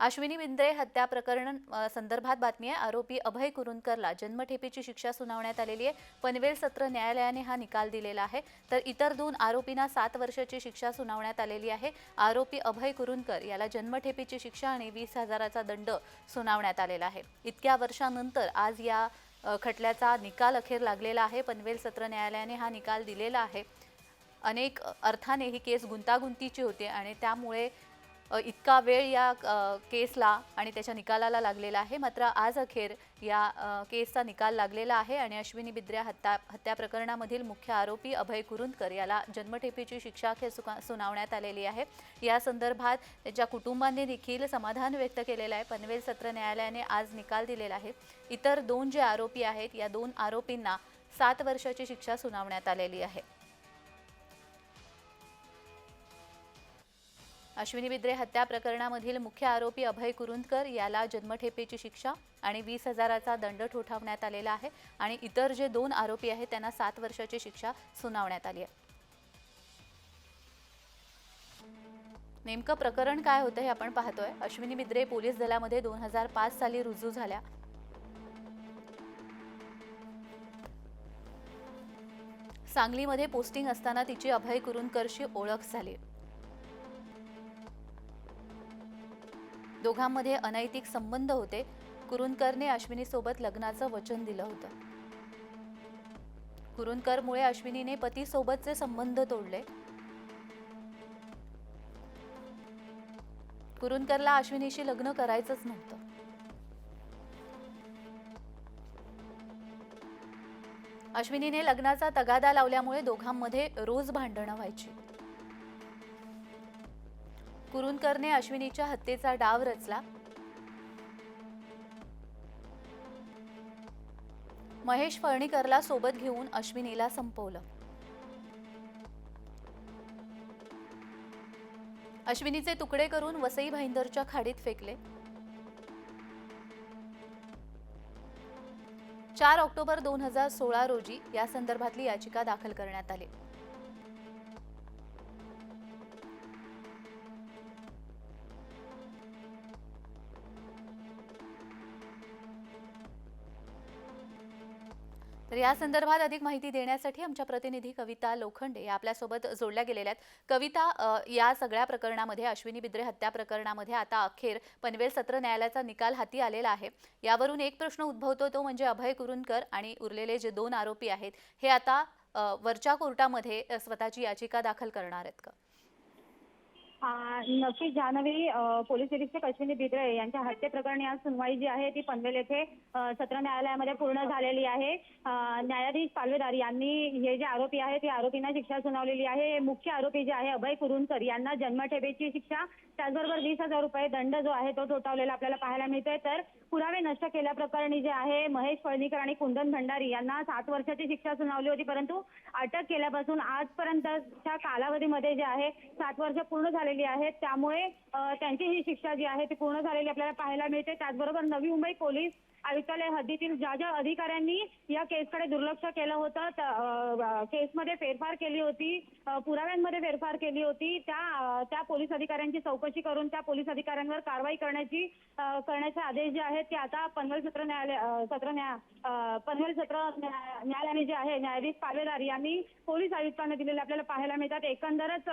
अश्विनी बिंद्रे हत्या प्रकरण संदर्भात बातमी आहे. आरोपी अभय कुरुंदकरला जन्मठेपेची शिक्षा सुनावण्यात आलेली आहे. पनवेल सत्र न्यायालयाने हा निकाल दिलेला आहे. तर इतर दोन आरोपींना सात वर्षाची शिक्षा सुनावण्यात आलेली आहे. आरोपी अभय कुरुंदकर याला जन्मठेपेची शिक्षा आणि वीस हजाराचा दंड सुनावण्यात आलेला आहे. इतक्या वर्षानंतर आज या खटल्याचा निकाल अखेर लागलेला आहे. पनवेल सत्र न्यायालयाने हा निकाल दिलेला आहे. अनेक अर्थाने ही केस गुंतागुंतीची होती आणि त्यामुळे इतका वेळ या केसला आणि त्याच्या निकालाला लागलेला आहे. मात्र आज अखेर या केसचा निकाल लागलेला आहे आणि अश्विनी बिद्र्या हत्या हत्या प्रकरणामधील मुख्य आरोपी अभय कुरुंदकर याला जन्मठेपेची शिक्षा अखेर सुका सुनावण्यात आलेली आहे. या संदर्भात त्याच्या कुटुंबांनी देखील समाधान व्यक्त केलेलं आहे. पनवेल सत्र न्यायालयाने आज निकाल दिलेला आहे. इतर दोन जे आरोपी आहेत या दोन आरोपींना सात वर्षाची शिक्षा सुनावण्यात आलेली आहे. अश्विनी बिद्रे हत्या प्रकरणामधील मुख्य आरोपी अभय कुरुंदकर याला जन्मठेपेची शिक्षा आणि वीस हजाराचा दंड ठोठावण्यात आलेला आहे आणि इतर जे दोन आरोपी आहेत त्यांना सात वर्षाची शिक्षा सुनावण्यात आली आहे. नेमकं प्रकरण काय होतं हे आपण पाहतोय. अश्विनी बिद्रे पोलीस दलामध्ये दोन हजार पाच साली रुजू झाल्या. सांगलीमध्ये पोस्टिंग असताना तिची अभय कुरुंदकरशी ओळख झाली. दोघांमध्ये अनैतिक संबंध होते. कुरुंदकरने अश्विनीसोबत लग्नाचं वचन दिलं होतं. कुरुंदकरमुळे अश्विनीने पतीसोबतचे संबंध तोडले. कुरुंदकरला अश्विनीशी लग्न करायचंच नव्हतं. अश्विनीने लग्नाचा तगादा लावल्यामुळे दोघांमध्ये रोज भांडणं व्हायची. कुरुंदकरने अश्विनीच्या हत्येचा डाव रचला. महेश फळणीकरला सोबत घेऊन अश्विनीला संपवलं. अश्विनीचे तुकडे करून वसई भाईंदरच्या खाडीत फेकले. चार ऑक्टोबर दोन हजार सोळा रोजी या संदर्भातली याचिका दाखल करण्यात आली. तर या संदर्भात अधिक माहिती देण्यासाठी आमच्या प्रतिनिधी कविता लोखंडे या आपल्यासोबत जोडल्या गेलेल्या आहेत. कविता या सगळ्या प्रकरणामध्ये अश्विनी बिद्रे हत्या प्रकरणामध्ये आता अखेर पनवेल सत्र न्यायालयाचा निकाल हाती आलेला आहे. यावरून एक प्रश्न उद्भवतो तो म्हणजे अभय कुरुंदकर आणि उरलेले जे दोन आरोपी आहेत हे आता वरच्या कोर्टामध्ये स्वतःची याचिका दाखल करणार आहेत का? नक्की जानवी पोलीस निरीक्षक अश्विनी बिद्रे यांच्या हत्येप्रकरणी आज सुनवाई जी आहे ती पनवेल येथे सत्र न्यायालयामध्ये पूर्ण झालेली आहे. न्यायाधीश पालवेदार यांनी हे जे आरोपी आहेत या आरोपींना शिक्षा सुनावलेली आहे. मुख्य आरोपी जे आहे अभय कुरुंकर यांना जन्मठेपेची शिक्षा त्याचबरोबर वीस हजार रुपये दंड जो आहे तो ठोठावलेला आपल्याला पाहायला मिळतोय. तर पुरावे नष्ट केल्याप्रकरणी जे आहे महेश फळणीकर आणि कुंदन भंडारी यांना सात वर्षाची शिक्षा सुनावली होती. परंतु अटक केल्यापासून आजपर्यंतच्या कालावधीमध्ये जे आहे सात वर्ष पूर्ण झाले झालेली आहे. त्यामुळे त्यांची ही शिक्षा जी आहे ती पूर्ण झालेली आपल्याला पाहायला मिळते. त्याचबरोबर नवी मुंबई पोलीस आयुक्तालय हद्दीतील ज्या ज्या अधिकाऱ्यांनी या केसकडे दुर्लक्ष केलं होतं केसमध्ये फेरफार केली होती पुराव्यांमध्ये फेरफार केली होती त्या त्या पोलीस अधिकाऱ्यांची चौकशी करून त्या पोलीस अधिकाऱ्यांवर कारवाई करण्याची करण्याचे आदेश जे आहेत ते आता पनवेल सत्र न्यायालय सत्र न्याय पनवेल सत्र न्याय- न्यायालयाने जे आहे न्यायाधीश पालवेदार यांनी पोलीस आयुक्तांना दिलेले आपल्याला पाहायला मिळतात. एकंदरच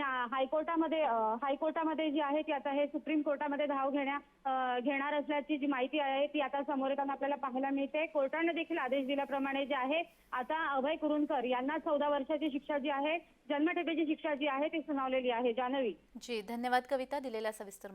हायकोर्टामध्ये हायकोर्टामध्ये जी आहे ती आता हे सुप्रीम कोर्टामध्ये धाव घेण्या घेणार असल्याची जी माहिती आहे ती आता समोर येताना आपल्याला पाहायला मिळते. कोर्टाने देखील आदेश दिल्याप्रमाणे जे आहे आता अभय कुरुंदकर यांना चौदा वर्षाची शिक्षा जी आहे जन्मठेपेची शिक्षा जी आहे ती सुनावलेली आहे. जानवी. जी धन्यवाद कविता. दिलेल्या सविस्तर